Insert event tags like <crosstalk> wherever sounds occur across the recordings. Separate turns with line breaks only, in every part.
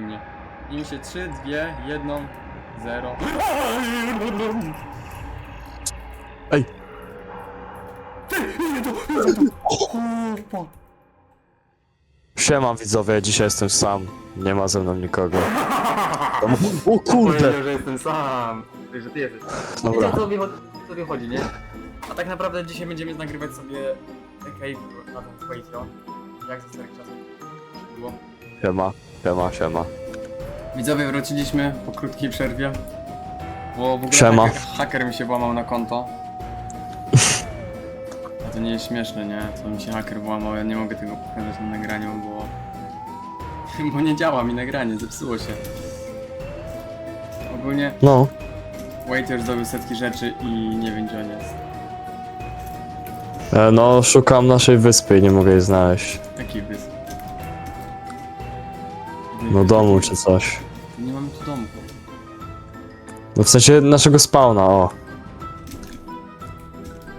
mnie. Im się 3, 2, 1, 0.
Ej.
Kurwa.
Siema widzowie, dzisiaj jestem sam. Nie ma ze mną nikogo. O kurde!
Powiedział, że jestem sam. Ty, że ty jesteś.
Dobra.
I to sobie, co sobie chodzi, nie? A tak naprawdę dzisiaj będziemy nagrywać sobie Cave na ten Quaitro. Jak ze starych czasów było.
Siema, siema, siema.
Widzowie, wróciliśmy po krótkiej przerwie. Bo w ogóle
Siema.
haker, haker mi się włamał na konto. A to nie jest śmieszne, nie? Co mi się haker włamał, ja nie mogę tego pokazać na nagraniu, bo... <laughs> Bo nie działa mi nagranie, zepsuło się. Ogólnie
No,
Waiter zdobył setki rzeczy i nie wiem gdzie on jest.
e, no szukam naszej wyspy i nie mogę jej znaleźć.
Jaki wysp?
No domu czy coś.
Nie mamy tu domku.
No w sensie naszego spawna, o.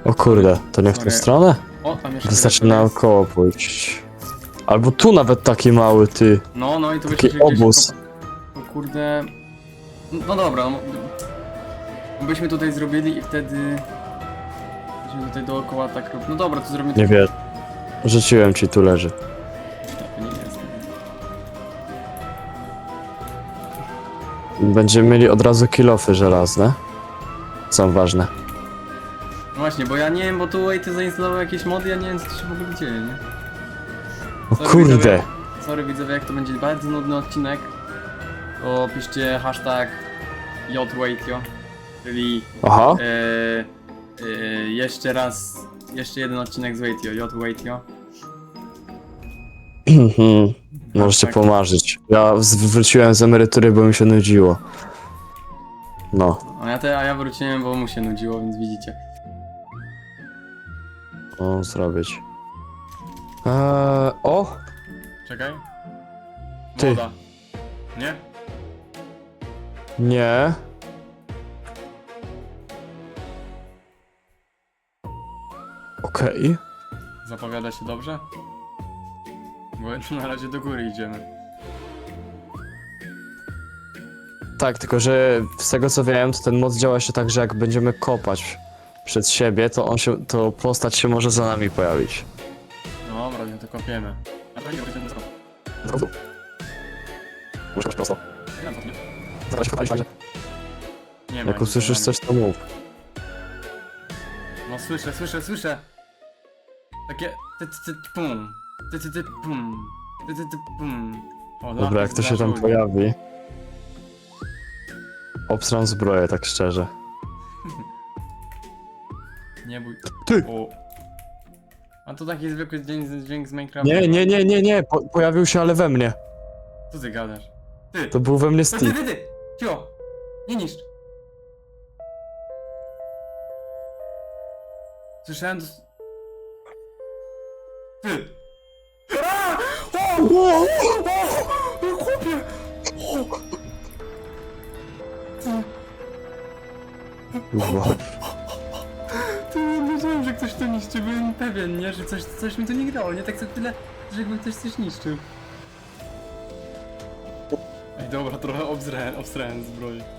O kurde, to nie w tę
Sorry.
stronę?
O, tam jeszcze...
Wystarczy
jeden jest.
naokoło pójść. Albo tu nawet taki mały, ty.
No, no i tu
Taki
byśmy się gdzieś
obóz.
O kurde... No dobra, no... Byśmy tutaj zrobili i wtedy... Byśmy tutaj dookoła tak rob... No dobra, to zrobimy...
Nie wiem. Rzuciłem ci, tu leży. Będziemy mieli od razu kilofy żelazne. Są ważne.
No właśnie, bo ja nie wiem, bo tu Waiter zainstalował jakieś mody, ja nie wiem co tu się w ogóle dzieje, nie?
O
Sorry,
kurde.
widzowie. Sorry widzowie, jak to będzie bardzo nudny odcinek, to piszcie hashtag JWaitio, czyli
Aha.
e, e, jeszcze raz, jeszcze jeden odcinek z Waitio, JWaitio.
Mhm. Możecie
Tak.
pomarzyć. Ja z- wróciłem z emerytury, bo mi się nudziło. No,
A ja, te, a ja wróciłem, bo mu się nudziło, więc widzicie.
co zrobić? Eee, o!
Czekaj.
Ty.
Woda. Nie?
Nie. Okej.
Zapowiada się dobrze? Bo na razie do góry idziemy.
Tak, tylko że z tego co wiem, to ten moc działa się tak, że jak będziemy kopać przed siebie, to on się, to postać się może za nami pojawić.
No dobra, no to kopiemy. A to nie będzie co?
Muszę prosto.
Ja to nie.
Zaraz się
Nie ma
Jak
nic
usłyszysz
za
coś, to mów.
No słyszę, słyszę, słyszę. Takie ty ty ty pum. Ty ty ty pum. Ty ty ty pum. O,
Dobra, jak to się tam pojawi. Obstram zbroję, tak szczerze. <laughs>
Nie bój.
Ty!
O. A to taki zwykły dźwięk, dźwięk z Minecrafta.
Nie, nie, nie, nie, nie, po, pojawił się, ale we mnie.
Co ty gadasz? Ty!
To był we mnie
Ty, ty,
Steve.
ty, ty! Cio! Nie niszcz! Słyszałem... dos- Ty! O! O! Chłopie! O!
Kurwa.
nie wiedziałem, że ktoś to niszczy, byłem pewien, nie? Że coś, coś mi to nie grało, nie? Tak za tyle, że jakby ktoś coś niszczył. Ej, dobra, trochę obsrałem, obsrałem zbroję.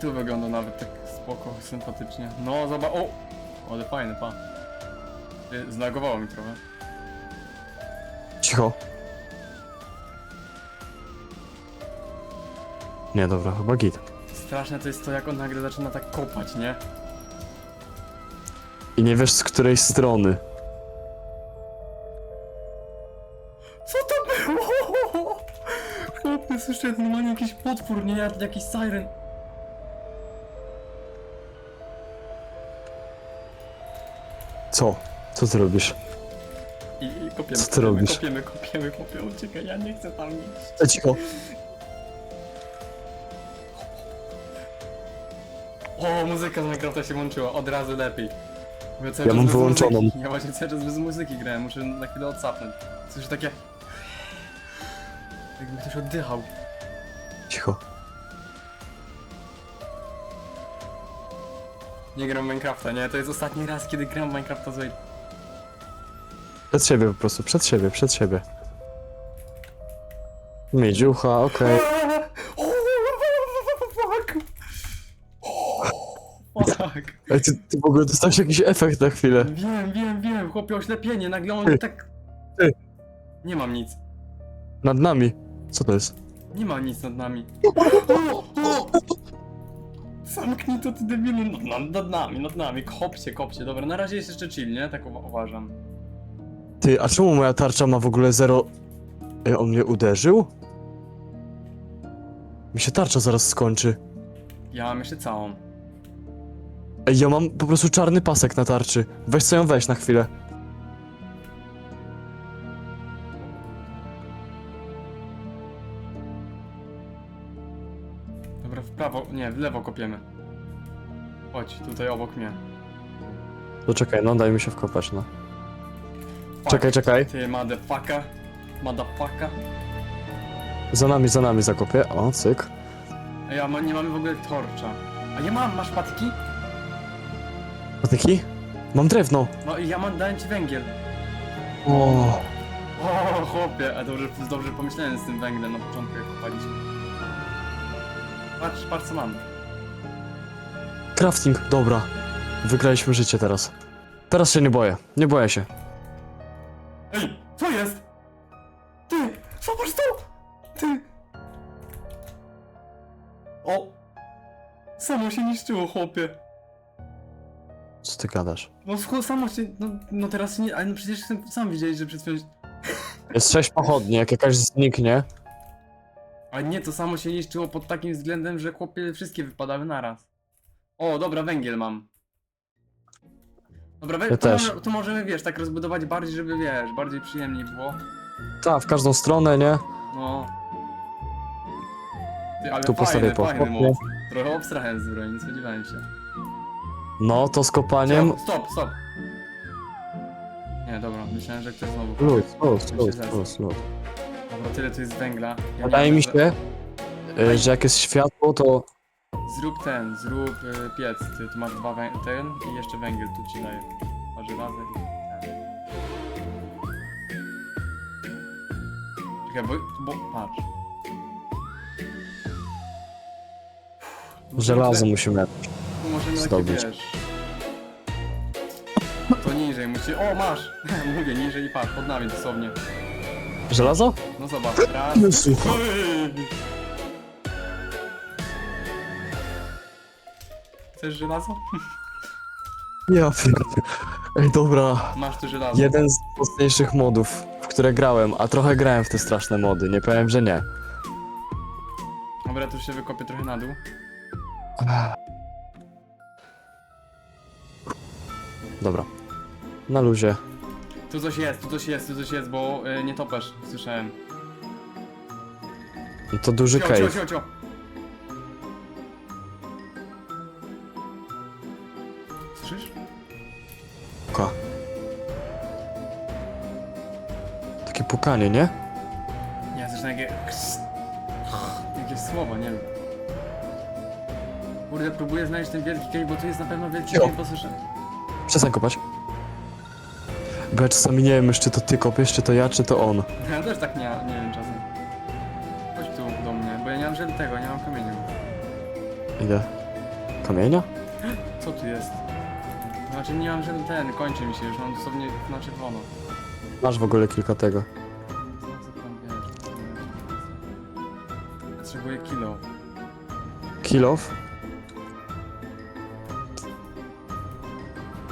Tu wygląda nawet tak spoko, sympatycznie. No, zobacz, o! Ale fajny, pa. Ty, Zlagowało mi trochę.
Cicho. Nie, dobra, chyba git.
Straszne to jest to, jak on nagle zaczyna tak kopać, nie?
I nie wiesz z której strony.
Co to było? Chłopie, słyszę normalnie jakiś potwór, nie? Jak- Jakiś siren.
Co? Co ty robisz?
I, i kopiemy,
Co ty
kopiemy,
robisz?
kopiemy, kopiemy, kopiemy, uciekaj, ja nie chcę tam iść.
Cicho.
O, muzyka z Minecrafta się włączyła, od razu lepiej. Cały
Ja
czas
mam
bez
wyłączoną.
Muzyki. Ja właśnie cały czas bez muzyki grałem, muszę na chwilę odsapnąć. Słyszę takie... Jakby ktoś oddychał.
Cicho.
Nie gram w Minecrafta, nie? To jest ostatni raz, kiedy gram w Minecrafta z
Przed siebie po prostu, przed siebie, przed siebie. Miedziucha, okej. <laughs>
Fuck! Fuck!
Ej, ty, ty w ogóle dostałeś jakiś efekt na chwilę.
Wiem, wiem, wiem, chłopie oślepienie, nagle on
Ty.
tak...
Ty.
Nie mam nic.
Nad nami. Co to jest?
Nie ma nic nad nami. <laughs> Zamknij to, ty debilu, nad, nad, nad nami, nad nami, kopcie, kopcie. Dobra, na razie jest jeszcze chill, nie? Tak uwa- uważam.
Ty, a czemu moja tarcza ma w ogóle zero... Ej, on mnie uderzył? Mi się tarcza zaraz skończy.
Ja mam jeszcze całą.
Ej, ja mam po prostu czarny pasek na tarczy. Weź sobie ją weź na chwilę.
Nie, w lewo kopiemy. Chodź, tutaj obok mnie.
To czekaj, no daj mi się wkopać, no.
Fuck.
Czekaj, czekaj.
Ty, motherfucker. Motherfucker.
Za nami, za nami zakopię. O, cyk.
Ej, a ma, nie mamy w ogóle torcza. A ja mam, masz patki?
Patyki? Mam drewno.
No i ja mam, dałem ci węgiel.
O,
O, chłopie, a dobrze, dobrze pomyślałem z tym węglem na początku, jak kopaliśmy. Patrz, patrz co mam.
crafting, dobra. Wygraliśmy życie teraz. Teraz się nie boję, nie boję się.
Ej, co jest? Ty, zobacz to! Ty! O! Samo się niszczyło, chłopie.
Co ty gadasz?
No sch- samo się, no, no teraz nie, ale no przecież sam- sam widziałeś, że przed chwilą...
Jest sześć pochodni, jak jakaś zniknie.
Ale nie, to samo się niszczyło pod takim względem, że chłopie wszystkie wypadały naraz. O, dobra, węgiel mam. Dobra, we,
Ja
to,
też.
Może, to możemy, wiesz, tak rozbudować bardziej, żeby, wiesz, bardziej przyjemniej było.
Ta, w każdą stronę, nie?
No. Ty, ale
Tu postawię
fajny, fajny
pochodnie.
mod. Trochę obstrałem z broni, nie spodziewałem się.
No, to z kopaniem.
Stop, stop, stop. Nie, dobra, myślałem, że ktoś znowu...
Luz, luz, luz, luz, luz.
Dobra, tyle tu jest węgla. Ja
Wydaje mi się, y, że jak jest światło, to...
Zrób ten, zrób y, piec. Ty tu masz dwa wę- ten i jeszcze węgiel tu ci daję. A żelazo i ten. Czekaj, bo, bo patrz. Możemy
Żelazo
tutaj-
musimy...
Tu możemy
zdobyć.
takie, wiesz... To niżej musi... O, masz! <laughs> Mówię, niżej i patrz, pod nami dosłownie.
Żelazo?
No zobacz, raz...
Jezu.
Oj! Chcesz żelazo?
Ja. Ej, dobra.
Masz tu żelazo.
Jeden z mocniejszych modów, w które grałem, a trochę grałem w te straszne mody, nie powiem, że nie.
Dobra, tu się wykopię trochę na dół.
Dobra. Na luzie.
Tu coś jest, tu coś jest, tu coś jest, bo y, nie topesz, słyszałem.
No to duży
Cio, cio,
cave.
cio, cio. Słyszysz?
Oka. Takie pukanie, nie?
Nie, zresztą jakie... Jakieś słowo, nie wiem. Kurde, próbuję znaleźć ten wielki cave, bo tu jest na pewno wielki
Cio.
cave, bo słyszę...
Przestań kopać. Bo ja czasami nie wiem już, czy to ty kopiesz, czy to ja, czy to on.
Ja też tak nie, nie wiem czasem. Chodź tu do mnie, bo ja nie mam żel tego, nie mam kamienia.
Ile? Kamienia?
Co tu jest? Znaczy nie mam żel ten, kończy mi się już, mam dosłownie na czerwono.
Masz w ogóle kilka tego.
Co tam wiesz? Potrzebuję kilo.
Kilof?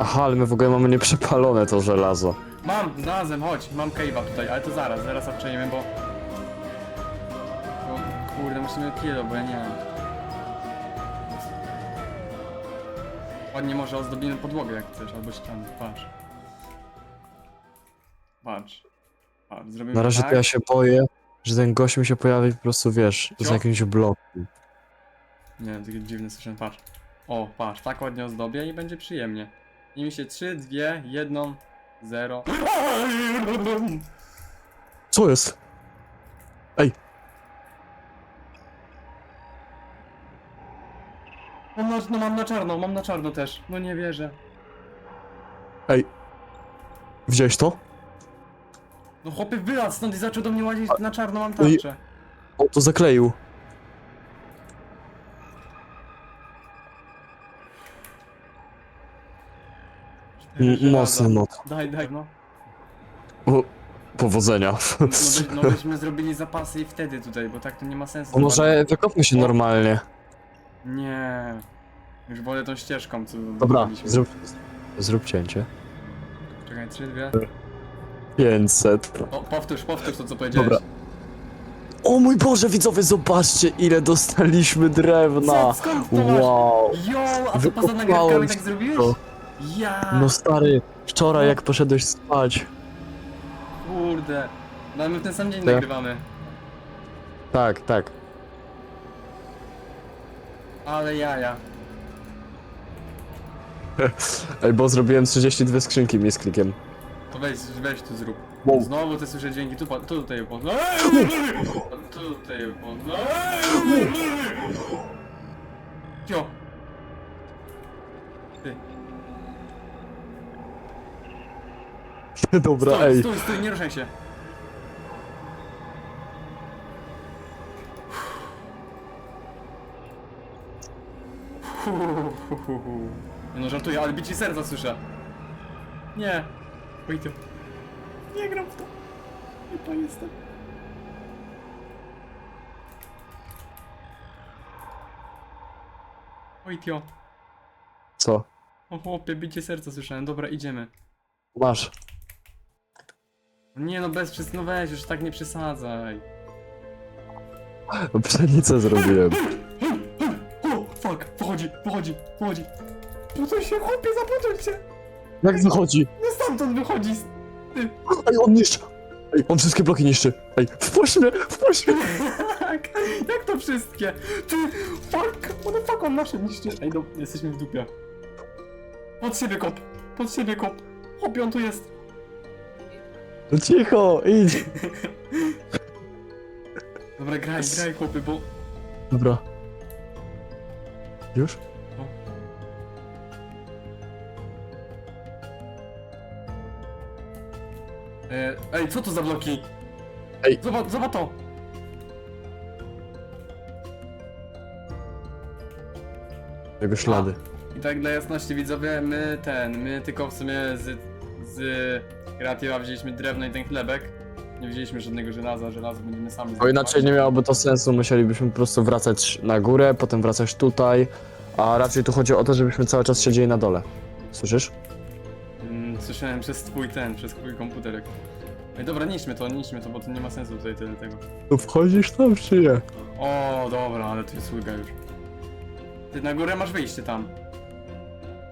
Aha, ale my w ogóle mamy nieprzepalone to żelazo.
Mam, znalazłem, chodź, mam cave'a tutaj, ale to zaraz, zaraz odczejemy, bo... bo... Kurde, musimy kilo, bo ja nie mam. Ładnie może ozdobimy podłogę jak chcesz, albo ściany, patrz. Patrz. Patrz, zrobimy
Na razie
tak.
to ja się boję, że ten gość mi się pojawi po prostu, wiesz, z
Cio.
jakimś blokiem.
Nie, takie dziwne słyszę, patrz. O, patrz, tak ładnie ozdobię i będzie przyjemnie. I mi się 3, 2, 1, 0.
Co jest? Ej!
Mam na, no mam na czarno, mam na czarno też. No nie wierzę.
Ej. Widziałeś to?
No chłopie wylazł stąd i zaczął do mnie łazić na czarno, mam
No
tarczę.
On to zakleił. M- mocny
żelaza.
mod.
Daj, daj, no.
O, powodzenia.
No, no byśmy zrobili zapasy i wtedy tutaj, bo tak to nie ma sensu.
To może wykopmy się normalnie.
Nie. Już wolę tą ścieżką, co
Dobra,
zrobiliśmy.
zrób, zrób cięcie.
Czekaj, trzy, dwie.
500.
O, powtórz, powtórz to, co powiedziałeś.
Dobra. O mój Boże, widzowie, zobaczcie ile dostaliśmy drewna.
Co, skąd to masz?
Wow.
Jo, a co poza nagrywkami tak zrobiłeś?
to.
Ja,
No stary, wczoraj jak poszedłeś spać.
kurde. No my w ten sam dzień
Tak.
nagrywamy.
Tak, tak.
Ale jaja. <laughs>
Ej, bo zrobiłem 32 skrzynki mi z klikiem.
To weź, weź tu zrób.
Wow.
Znowu te słyszę dźwięki, tu, pa- tu tutaj po... Tutaj po... Cio. Ty, <laughs>
Dobra,
stój,
ej.
stój, stój, nie ruszaj się. Nie no, żartuję, ale bici serca słyszę. Nie. Oj ty. Nie gram w to. Nie to jestem. Oj tio.
Co?
O chłopie, bicie serca słyszałem. Dobra, idziemy.
Masz.
Nie no, bez przes... No weź, już tak nie przesadzaj. <laughs>
Pszenicę zrobiłem.
O, fuck, pochodzi, pochodzi, pochodzi. Potuj się, chłopie, zapotuj się.
Jak wychodzi?
No stamtąd wychodzi.
Ej, on niszczy. Ej, on wszystkie bloki niszczy. Ej, wpuść mnie, wpuść mnie.
Jak? Jak to wszystkie? Ty, fuck, what the fuck, on nasze niszczy. Ej, no, jesteśmy w dupie. Pod siebie kop, pod siebie kop. Chłopie, on tu jest.
No cicho, idź.
Dobra, graj, graj, chłopie, bo...
Dobra. Już?
E, ej, co to za bloki?
Ej.
Zobacz, zobacz to.
Jego ślady.
I tak dla jasności widzowie, my ten, my tylko w sumie z, z kreatywa wzięliśmy drewno i ten chlebek. Nie wzięliśmy żadnego żelaza, żelazo będziemy sami
Bo inaczej nie miałoby to sensu, musielibyśmy po prostu wracać na górę, potem wracać tutaj, a raczej tu chodzi o to, żebyśmy cały czas siedzieli na dole. Słyszysz?
Mm, słyszałem przez twój ten, przez twój komputerek. Ej, dobra, niszmy to, niszmy to, bo to nie ma sensu tutaj tyle tego.
Tu wchodzisz tam czy nie?
O, dobra, ale tu jest łyga już. Ty na górę masz wyjście tam.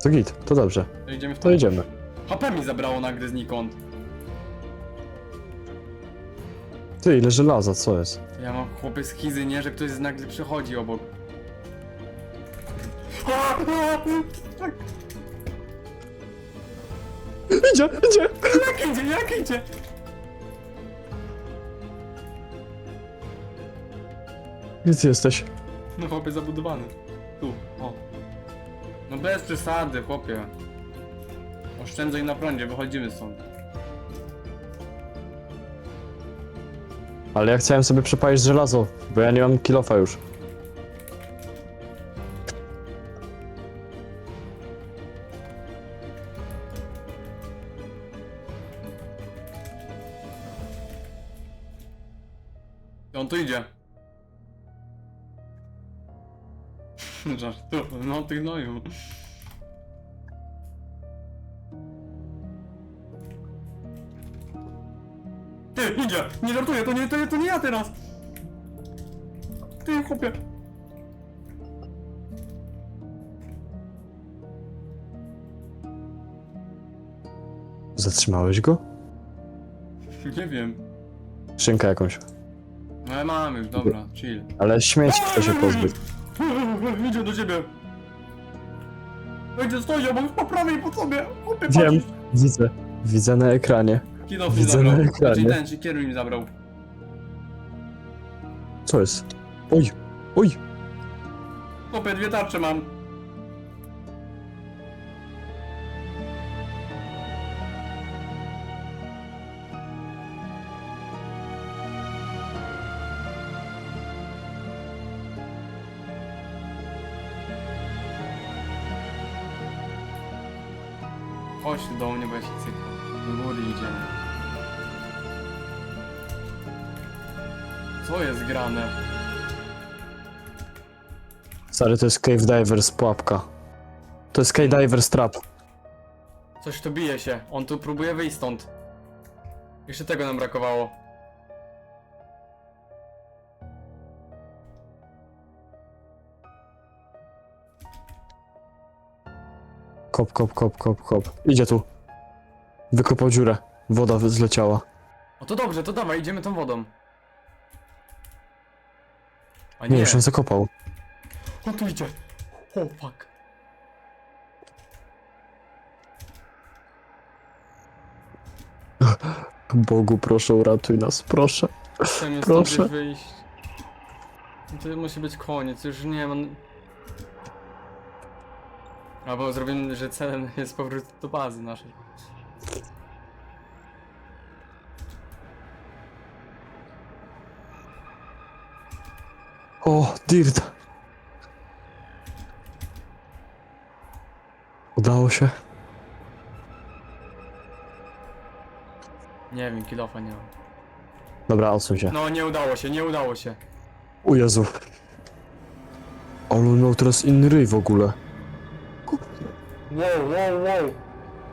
To git, to dobrze,
To idziemy w
to idziemy.
HP mi zabrało nagle znikąd.
Ty, ile żelaza, co jest?
Ja mam chłopie schizy, nie? Że ktoś nagle przechodzi obok.
Idzie, idzie!
jak idzie, jak idzie?
Gdzie ty jesteś?
No chłopie zabudowany. Tu, o. No bez przesady, chłopie. Oszczędzaj na prądzie, wychodzimy stąd.
Ale ja chciałem sobie przepalić żelazo, bo ja nie mam kilofa już.
On tu idzie. <laughs> Żart, tu, no ty gnoju. Idzie! Nie żartuję, to nie, to nie, to nie ja teraz! Ty, chłopie!
Zatrzymałeś go?
Nie wiem.
Szynkę jakąś.
No ale mam już, dobra, chill.
Ale śmieci chce się pozbyć.
Idzie do ciebie! Będzie stoi obok po prawej po sobie! Chłopie,
Wiem,
patrz!
widzę. Widzę na ekranie.
Kidów mi zabrał.
Znaczy, ekranie.
Znaczy ten, czy kieruj mi zabrał.
Co jest? Oj, oj,
Kopie, dwie tarcze mam. Chodź do mnie, bo ja się. Do góry idziemy. Co jest grane?
Stary, to jest Cave Divers pułapka. To jest Cave Divers trap.
Coś tu bije się. On tu próbuje wyjść stąd. Jeszcze tego nam brakowało.
Kop, kop, kop, kop, kop. Idzie tu. Wykopał dziurę. Woda wy- zleciała.
O to dobrze, to dawaj, idziemy tą wodą. A
Nie,
nie,
już ją zakopał.
on tu idzie. O fuck. <laughs>
Bogu, proszę, uratuj nas, proszę. Proszę.
wyjść. No to musi być koniec, już nie mam... Albo zrobimy, że celem jest powrót do bazy naszej.
O, Dirt. Udało się.
Nie wiem, kilofa nie mam.
Dobra, odsuń się.
No nie udało się, nie udało się.
O Jezu. Ale on miał teraz inny ryj w ogóle.
Wow, wow, wow.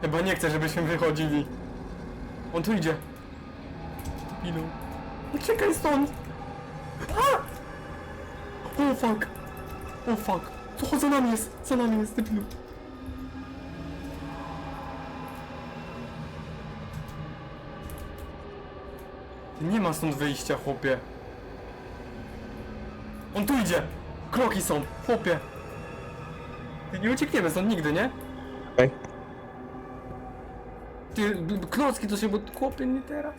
Chyba nie chcę, żebyśmy wychodzili. On tu idzie. Ilu? Uciekaj stąd! A! O fuck! O fuck! Co za nami jest? Za nami jest, debilu. Nie ma stąd wyjścia, chłopie. On tu idzie! Kroki są, chłopie! Nie uciekniemy stąd nigdy, nie?
Okej.
Ty, b- b- klocki to się, bo chłopie nie teraz.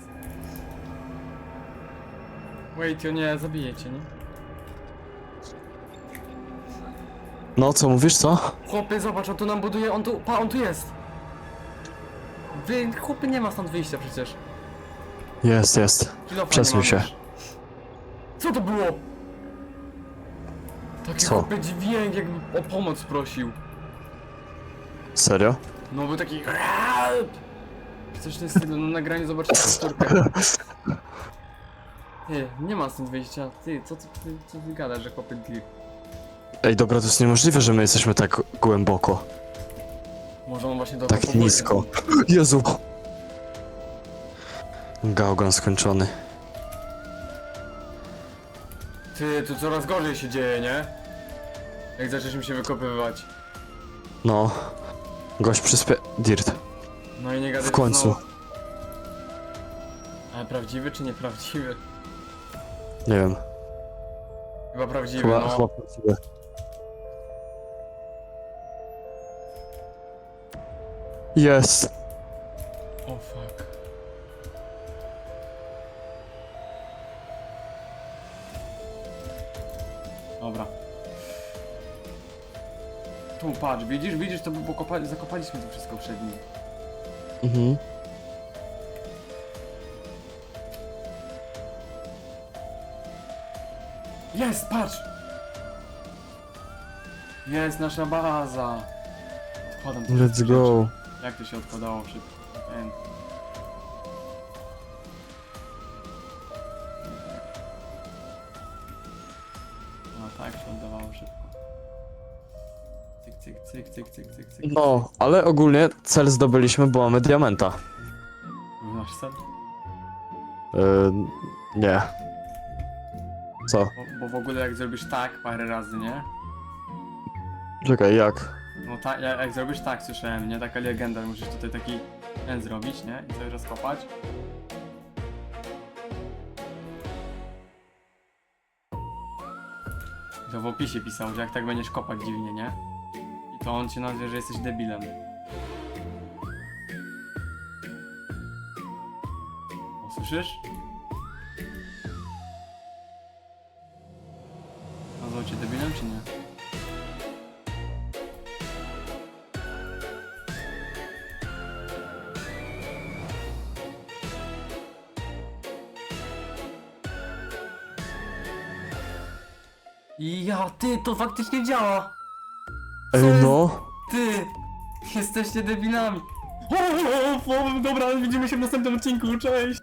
Wait, o nie, zabiję cię, nie?
No, co mówisz, co?
Chłopie, zobacz, on tu nam buduje, on tu, pa, on tu jest. Wy, chłopie, nie ma stąd wyjścia przecież.
Jest, jest.
Kilofa
Przesuń się.
już. Co to było? Taki
Co?
chłopie dźwięk, jakby o pomoc prosił.
Serio?
No był taki! Coś w tym stylu, no nagranie zobaczcie powtórkę. Nie, nie ma stąd wyjścia. Ty, co ty, ty, co ty gadasz, że chłopy gli?
Ej, dobra, to jest niemożliwe, że my jesteśmy tak głęboko.
Może on właśnie do
Tak nisko. Jezu! Gałgan skończony.
Ty, tu coraz gorzej się dzieje, nie? Jak zaczęliśmy się wykopywać.
No. Gość przyspie... Dirt.
No i nie gadaj
W końcu.
znowu. Ale prawdziwy czy nieprawdziwy?
Nie wiem.
Chyba prawdziwy,
Chyba,
no.
chyba prawdziwe. Jest.
O fuck. Dobra. Tu patrz, widzisz, widzisz, to by pokopali, zakopaliśmy to wszystko przed nim.
Mhm.
Jest, patrz! Jest nasza baza! Odkładam
Let's go.
Jak to się odkładało szybko? Ten. No tak się oddawało szybko. Cyk, cyk, cyk, cyk, cyk, cyk, cyk.
No, ale ogólnie cel zdobyliśmy, bo mamy diamenta.
Nasz cel?
Yy, nie. Co?
Bo, bo w ogóle jak zrobisz tak parę razy, nie?
Czekaj, jak?
No tak, jak, zrobisz tak, słyszałem, nie? Taka legenda, musisz tutaj taki ten zrobić, nie? I sobie rozkopać. To w opisie pisał, że jak tak będziesz kopać dziwnie, nie? I to on cię nazwie, że jesteś debilem. O, słyszysz? Nazwał cię debilem, czy nie? Ja, ty, to faktycznie działa!
Ej, no.
Ty! Jesteście debilami! O, o, o, o, dobra, widzimy się w następnym odcinku, cześć!